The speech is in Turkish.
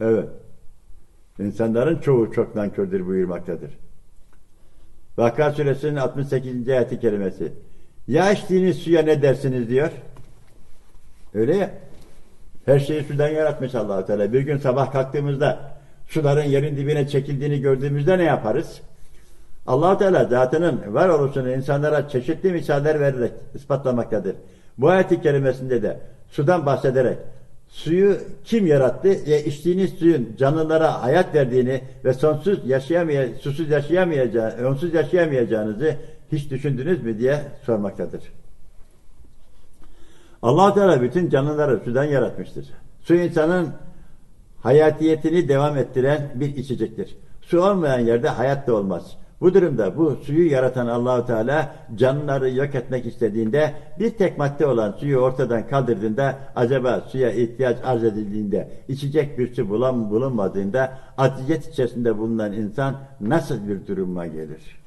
Evet. İnsanların çoğu çok nankördür buyurmaktadır. Vakka suresinin 68. ayeti kerimesi. Ya içtiğiniz suya ne dersiniz diyor. Öyle ya. Her şeyi sudan yaratmış allah Teala. Bir gün sabah kalktığımızda suların yerin dibine çekildiğini gördüğümüzde ne yaparız? allah Teala zatının varoluşunu insanlara çeşitli misaller vererek ispatlamaktadır. Bu ayet-i kerimesinde de sudan bahsederek suyu kim yarattı ve içtiğiniz suyun canlılara hayat verdiğini ve sonsuz yaşayamay susuz yaşayamayacağını, onsuz yaşayamayacağınızı hiç düşündünüz mü diye sormaktadır. allah Teala bütün canlıları sudan yaratmıştır. Su insanın hayatiyetini devam ettiren bir içecektir. Su olmayan yerde hayat da olmaz. Bu durumda bu suyu yaratan Allahu Teala canlıları yok etmek istediğinde bir tek madde olan suyu ortadan kaldırdığında acaba suya ihtiyaç arz edildiğinde içecek bir su bulan, bulunmadığında aciyet içerisinde bulunan insan nasıl bir duruma gelir?